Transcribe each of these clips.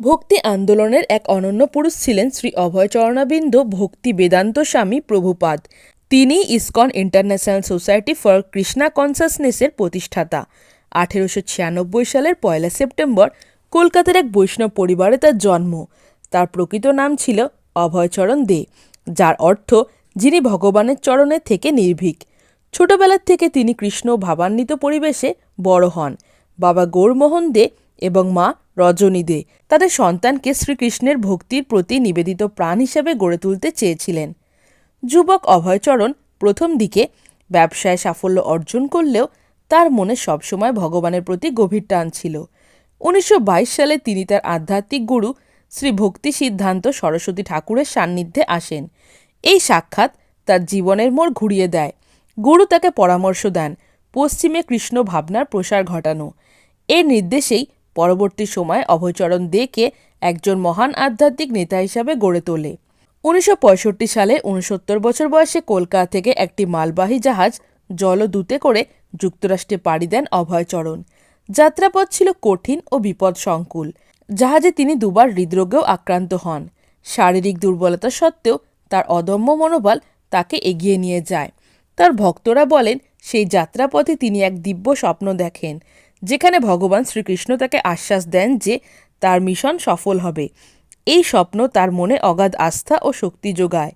ভক্তি আন্দোলনের এক অনন্য পুরুষ ছিলেন শ্রী অভয়চরণাবিন্দ ভক্তি বেদান্ত স্বামী প্রভুপাদ। তিনি ISKCON international society for Krishna কনসাসনেসের প্রতিষ্ঠাতা। আঠেরোশো ছিয়ানব্বই সালের পয়লা সেপ্টেম্বর কলকাতার এক বৈষ্ণব পরিবারে তার জন্ম। তার প্রকৃত নাম ছিল অভয়চরণ দে, যার অর্থ যিনি ভগবানের চরণে থেকে নির্ভীক। ছোটবেলার থেকে তিনি কৃষ্ণ ভাবান্বিত পরিবেশে বড় হন। বাবা গৌরমোহন দে এবং মা রজনী দে। তাদের সন্তানকে শ্রীকৃষ্ণের ভক্তির প্রতি নিবেদিত প্রাণ হিসেবে গড়ে তুলতে চেয়েছিলেন। যুবক অভয়চরণ প্রথম দিকে ব্যবসায় সাফল্য অর্জন করলেও তার মনে সবসময় ভগবানের প্রতি গভীর টান ছিল। উনিশশো বাইশ সালে তিনি তার আধ্যাত্মিক গুরু শ্রী ভক্তি সিদ্ধান্ত সরস্বতী ঠাকুরের সান্নিধ্যে আসেন। এই সাক্ষাৎ তার জীবনের মোড় ঘুরিয়ে দেয়। গুরু তাকে পরামর্শ দেন, পশ্চিমে কৃষ্ণ ভাবনার প্রসার ঘটানো। এর নির্দেশেই পরবর্তী সময়ে অভয়চরণ দেকে একজন মহান আধ্যাত্মিক নেতা হিসাবে গড়ে তোলে। উনিশশো পঁয়ষট্টি সালে উনসত্তর বছর বয়সে কলকাতা থেকে একটি মালবাহী জাহাজ জলদূতে করে যুক্তরাষ্ট্রে পাড়ি দেন অভয়চরণ। যাত্রাপথ ছিল কঠিন ও বিপদসংকুল। জাহাজে তিনি দুবার হৃদরোগেও আক্রান্ত হন। শারীরিক দুর্বলতা সত্ত্বেও তার অদম্য মনোবল তাকে এগিয়ে নিয়ে যায়। তার ভক্তরা বলেন, সেই যাত্রাপথে তিনি এক দিব্য স্বপ্ন দেখেন। যেখানে ভগবান শ্রীকৃষ্ণ তাকে আশ্বাস দেন যে তার মিশন সফল হবে। এই স্বপ্ন তার মনে অগাধ আস্থা ও শক্তি যোগায়।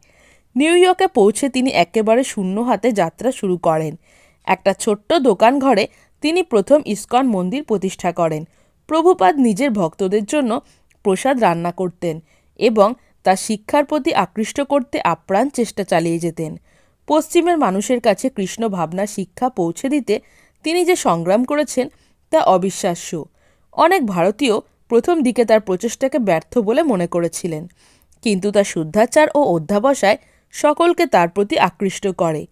নিউ ইয়র্কে পৌঁছে তিনি একেবারে শূন্য হাতে যাত্রা শুরু করেন। একটা ছোট্ট দোকান ঘরে তিনি প্রথম ইস্কন মন্দির প্রতিষ্ঠা করেন। প্রভুপাদ নিজের ভক্তদের জন্য প্রসাদ রান্না করতেন এবং তার শিক্ষার প্রতি আকৃষ্ট করতে আপ্রাণ চেষ্টা চালিয়ে যেতেন। পশ্চিমের মানুষের কাছে কৃষ্ণ ভাবনা শিক্ষা পৌঁছে দিতে তিনি যে সংগ্রাম করেছেন তা অবিশ্বাস্য। অনেক ভারতীয় প্রথম দিকে তার প্রচেষ্টাকে ব্যর্থ বলে মনে করেছিলেন। কিন্তু তার শুদ্ধাচার ও অধ্যাবসায় সকলকে তার প্রতি আকৃষ্ট করে।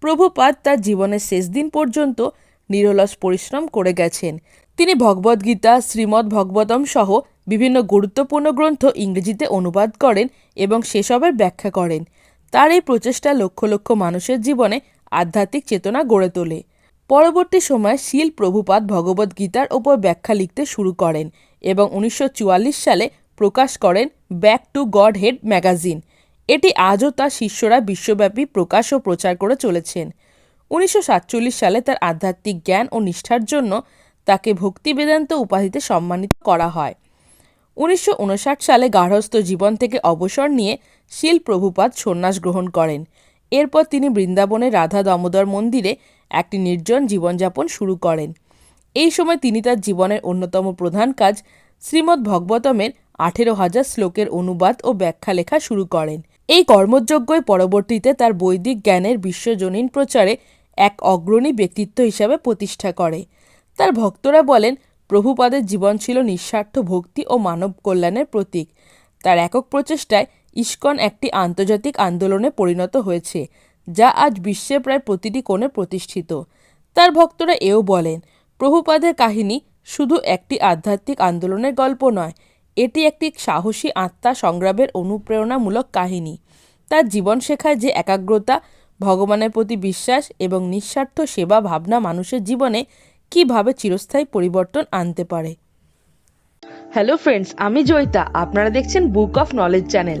প্রভুপাদ তার জীবনের শেষ দিন পর্যন্ত নিরলস পরিশ্রম করে গেছেন। তিনি ভগবদ্গীতা শ্রীমদ্ ভগবতম সহ বিভিন্ন গুরুত্বপূর্ণ গ্রন্থ ইংরেজিতে অনুবাদ করেন এবং সেসবের ব্যাখ্যা করেন। তার এই প্রচেষ্টা লক্ষ লক্ষ মানুষের জীবনে আধ্যাত্মিক চেতনা গড়ে তোলে। পরবর্তী সময়ে শিল প্রভুপাদ ভগবদ্গীতার ওপর ব্যাখ্যা লিখতে শুরু করেন এবং উনিশশো চুয়াল্লিশ সালে প্রকাশ করেন back to Godhead magazine. এটি আজও তার শিষ্যরা বিশ্বব্যাপী প্রকাশ ও প্রচার করে চলেছেন। উনিশশো সাতচল্লিশ সালে তার আধ্যাত্মিক জ্ঞান ও নিষ্ঠার জন্য তাকে ভক্তি বেদান্ত উপাধিতে সম্মানিত করা হয়। উনিশশো উনষাট সালে গার্হস্থ্য জীবন থেকে অবসর নিয়ে শিল প্রভুপাদ সন্ন্যাস গ্রহণ করেন। এরপর তিনি বৃন্দাবনে রাধা দামোদর মন্দিরে একটি নির্জন জীবনযাপন শুরু করেন। এই সময় তিনি তার জীবনের অন্যতম প্রধান কাজ শ্রীমদ্ ভগবতমের আঠেরো হাজার শ্লোকের অনুবাদ ও ব্যাখ্যা লেখা শুরু করেন। এই কর্মযজ্ঞই পরবর্তীতে তার বৈদিক জ্ঞানের বিশ্বজনীন প্রচারে এক অগ্রণী ব্যক্তিত্ব হিসাবে প্রতিষ্ঠা করে। তার ভক্তরা বলেন, প্রভুপাদের জীবন ছিল নিঃস্বার্থ ভক্তি ও মানব কল্যাণের প্রতীক। তার একক প্রচেষ্টায় ইস্কন একটি আন্তর্জাতিক আন্দোলনে পরিণত হয়েছে, যা আজ বিশ্বের প্রায় প্রতিটি কোণে প্রতিষ্ঠিত। তার ভক্তরা এও বলেন, প্রভুপাদের কাহিনী শুধু একটি আধ্যাত্মিক আন্দোলনের গল্প নয়, এটি একটি সাহসী আত্মা সংগ্রামের অনুপ্রেরণামূলক কাহিনী। তার জীবন শেখায় যে একাগ্রতা, ভগবানের প্রতি বিশ্বাস এবং নিঃস্বার্থ সেবা ভাবনা মানুষের জীবনে কীভাবে চিরস্থায়ী পরিবর্তন আনতে পারে। হ্যালো ফ্রেন্ডস আমি জয়িতা। আপনারা দেখছেন বুক অফ নলেজ চ্যানেল